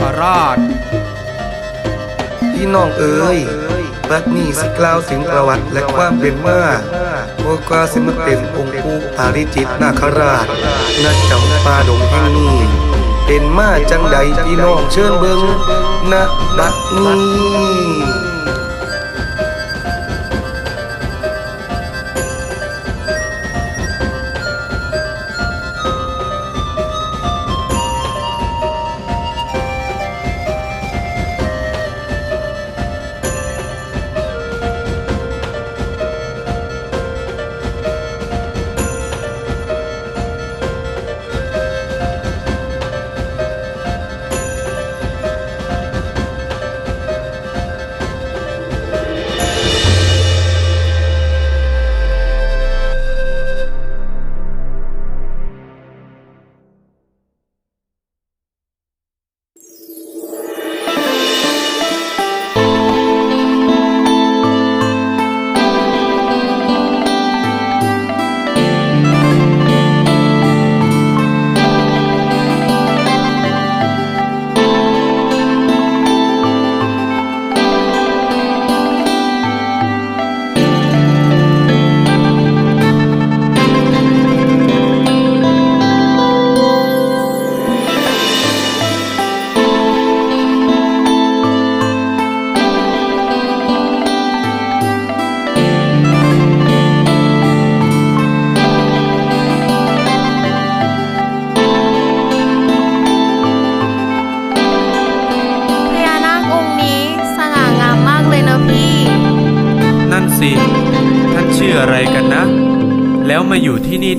คราช พี่น้องเอ๋ยบัดนี้สิกล่าวถึงประวัติและความเป็นมาโอกว่าสิมาเป็นองค์ปู่ปาริจิตนาคราชณจำปาดงแห่งนี้เป็นมาจังใดพี่น้องเชิญเบิงณบัดนี้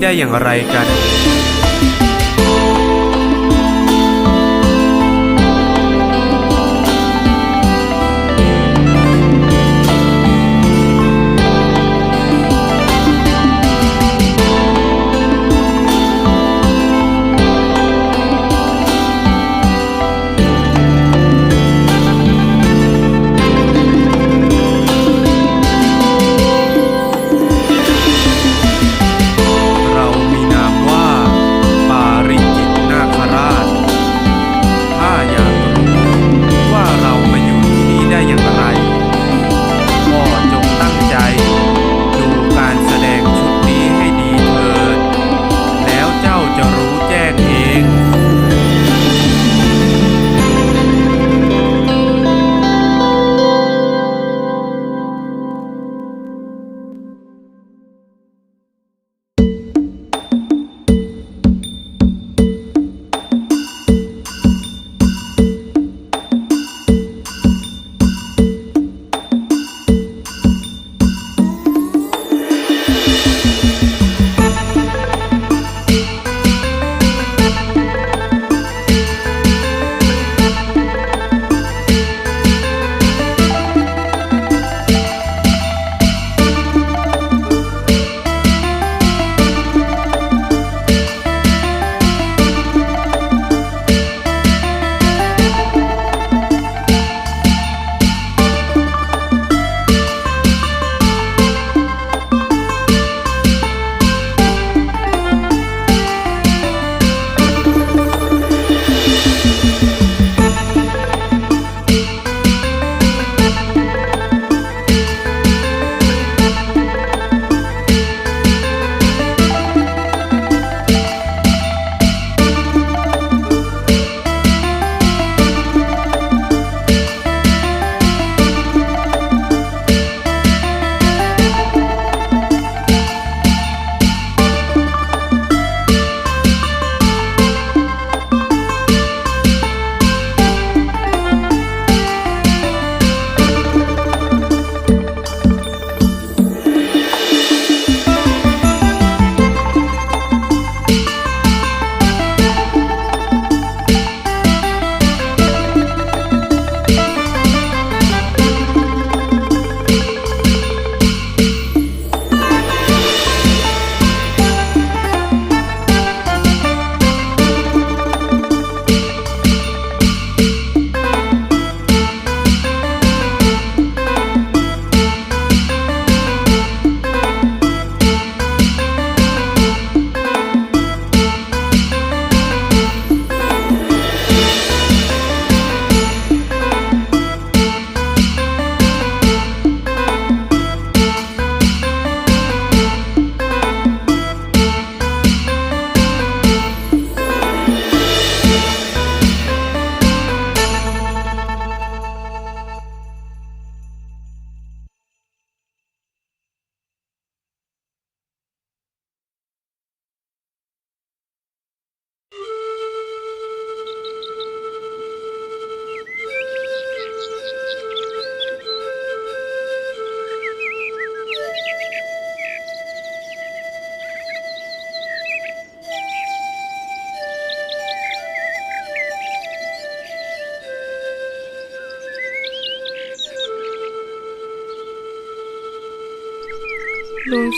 ได้อย่างไรกัน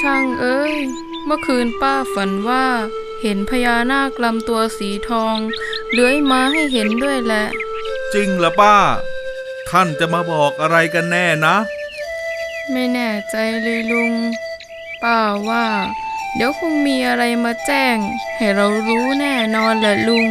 ช่างเอ้ย เมื่อคืนป้าฝันว่า เห็นพญานาคลำตัวสีทอง เลื้อยมาให้เห็นด้วยแหละ จริงเหรอป้า ท่านจะมาบอกอะไรกันแน่นะ ไม่แน่ใจเลยลุง ป้าว่า เดี๋ยวคงมีอะไรมาแจ้ง ให้เรารู้แน่นอนแหละลุง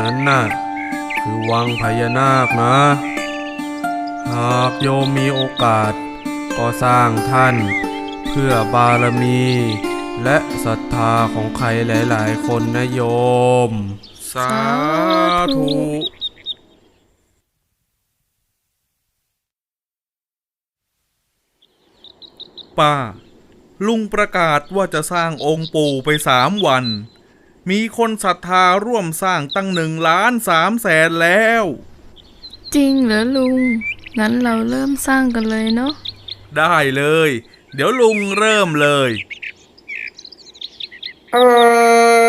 นั้นน่ะ คือวังพญานาคนะ หากโยมมีโอกาส ก็สร้างท่าน เพื่อบารมี และศรัทธาของใครหลาย ๆ คนนะโยม สาธุป้า ลุงประกาศว่าจะสร้างองค์ปู่ไปสามวัน มีคนศรัทธาร่วมสร้างตั้งหนึ่งล้านสามแสนแล้ว จริงเหรอลุง งั้นเราเริ่มสร้างกันเลยเนาะ ได้เลย เดี๋ยวลุงเริ่มเลยเออ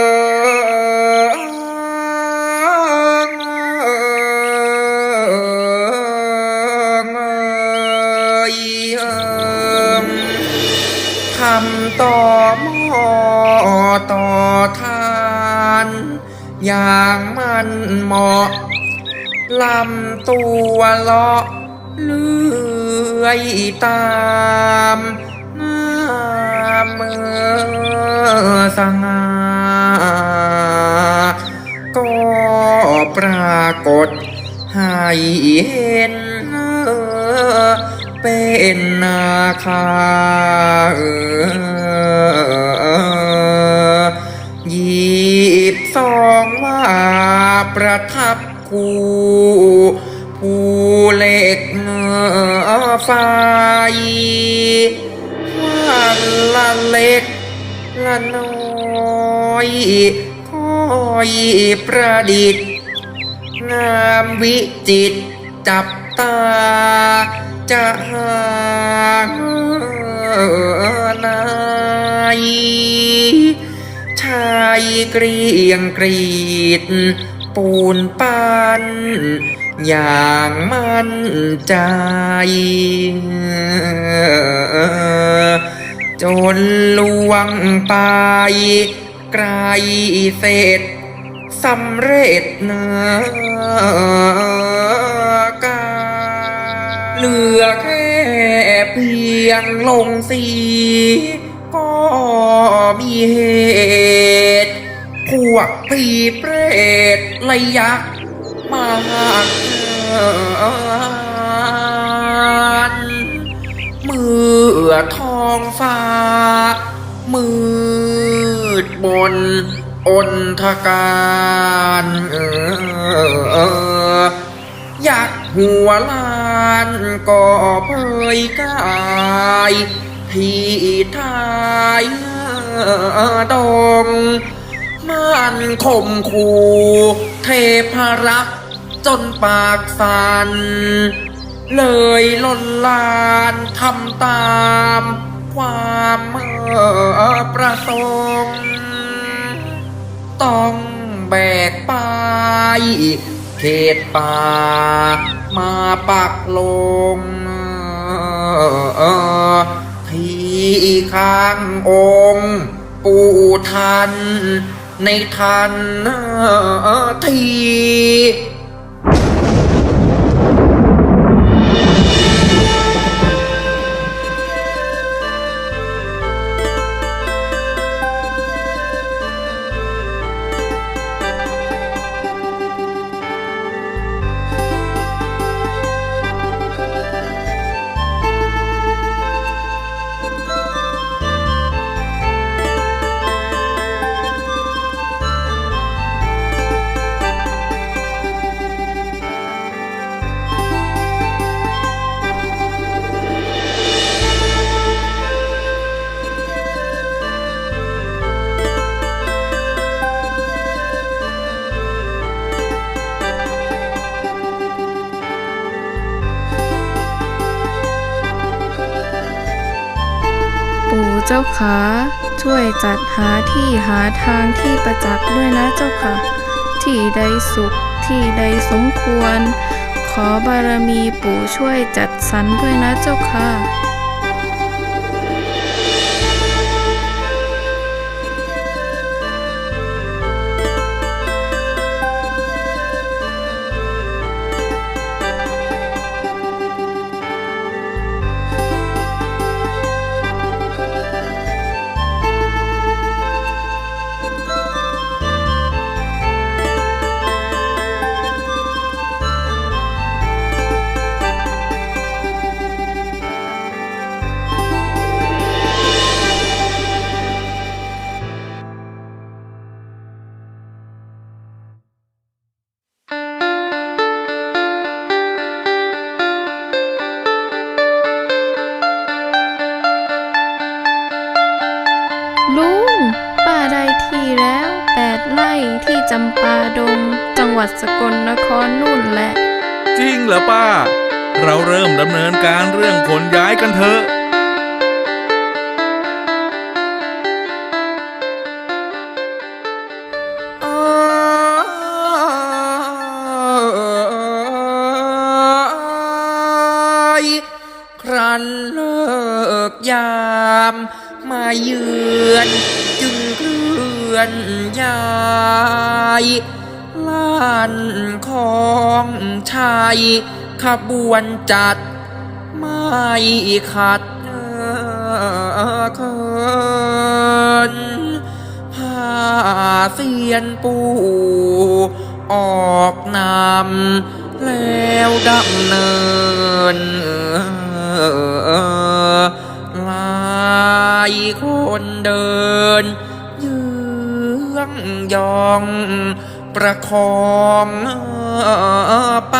ทำต่อหม้อต่อทาน อย่างมันเหมาะลำตัวเลาะเลื่อยตามงามเมื่อสง่าก็ปรากฏให้เห็นเป็นนาคา ยิบซองว่าประทับคู่ผู้เล็กไฟว่าละเล็กละน้อยคอยประดิษฐ์ งามวิจิตจับตาจะหานายายเกรียงกรีด ปูนปันอย่างมั่นใจ จนลวงไปไกลเสร็จสำเร็จเนื้อกาเหลือแค่เพียงลงสี มีเหตุพวกผีเปรตระยักมาหักนเมื่อทองฟ้า มืดบนอนทการอออยากหัวลานก็เผยกาย ที่ทายดองมันข่มขู่เทพรักจนปากสัน เลยลนลานทำตามความเมื่อประสงค์ ต้องแบกไปเขตป่ามาปักลง ข้างองค์ ปู่ทัน ในทันทีาขา ช่วยจัดหาที่หาทางที่ประจักษ์ด้วยนะเจ้าค่ะ ที่ใดสุขที่ใดสมควร ขอบารมีปู่ช่วยจัดสรรด้วยนะเจ้าค่ะ กันเถอะครันเลิกยามมาเยือนจึงเคลื่อนย้ายล้านของชัยขบวนจัด ไม่ขัดเคินผ้าเสียนปูออกนำแล้วดำเนินลายคนเดิน ยืงยองประคองไป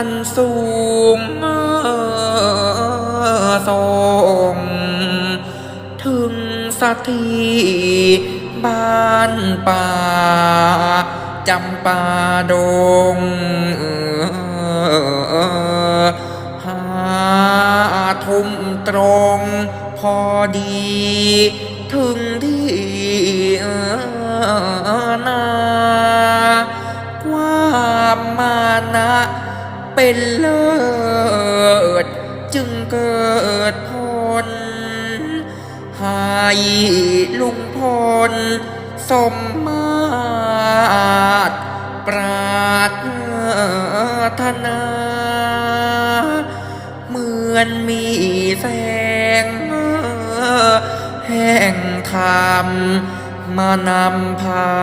อันสูงส่งถึงสักทีบ้านป่าจำปาดงหาทุ่มตรงพอดี ถึงที่นาความมานะ เป็นเลิศจึงเกิดผลให้ลุงพลสมมาตรปราถนา เหมือนมีแสงแห่งธรรมมานำพา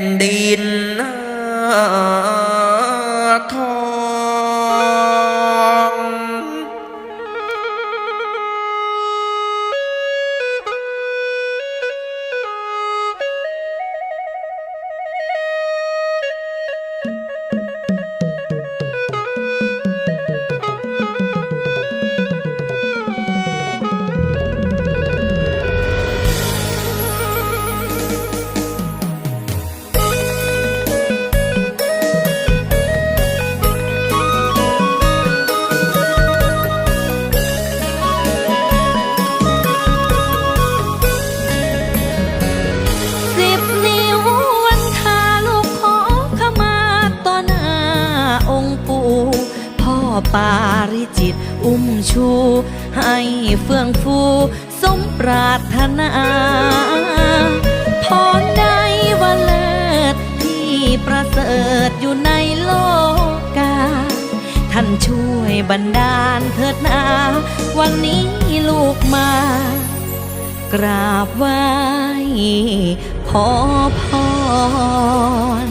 นดิน ปาริจิต อุ้มชู ให้เฟื่องฟู สมปรารถนาพรใดวันเลิศที่ประเสริฐอยู่ในโลกา ท่านช่วยบันดาลเถิดนา วันนี้ลูกมากราบไหว้ขอพร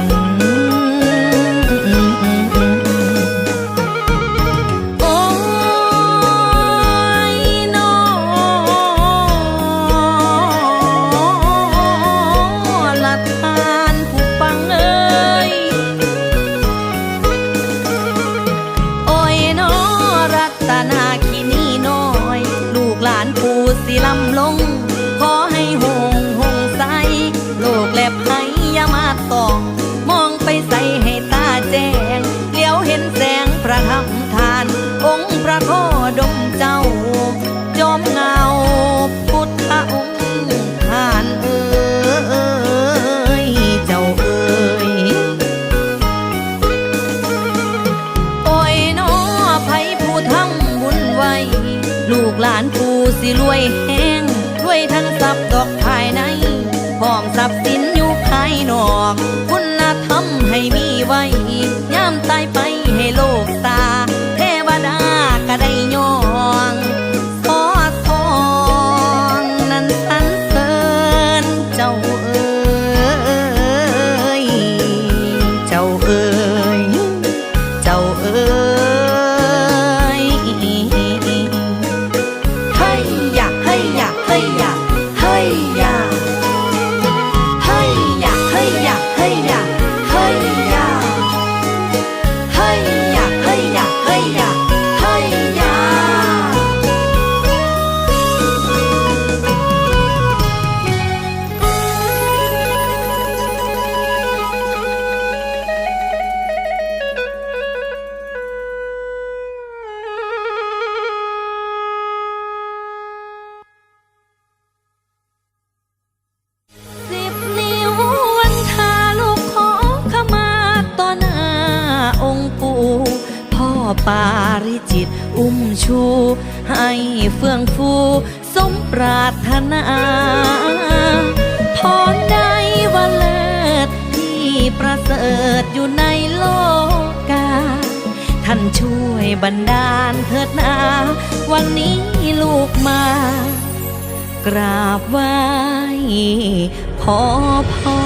รค์ ประเสริฐอยู่ในโลกา ท่านช่วยบันดาลเถิดนา วันนี้ลูกมา กราบไหว้ขอพอ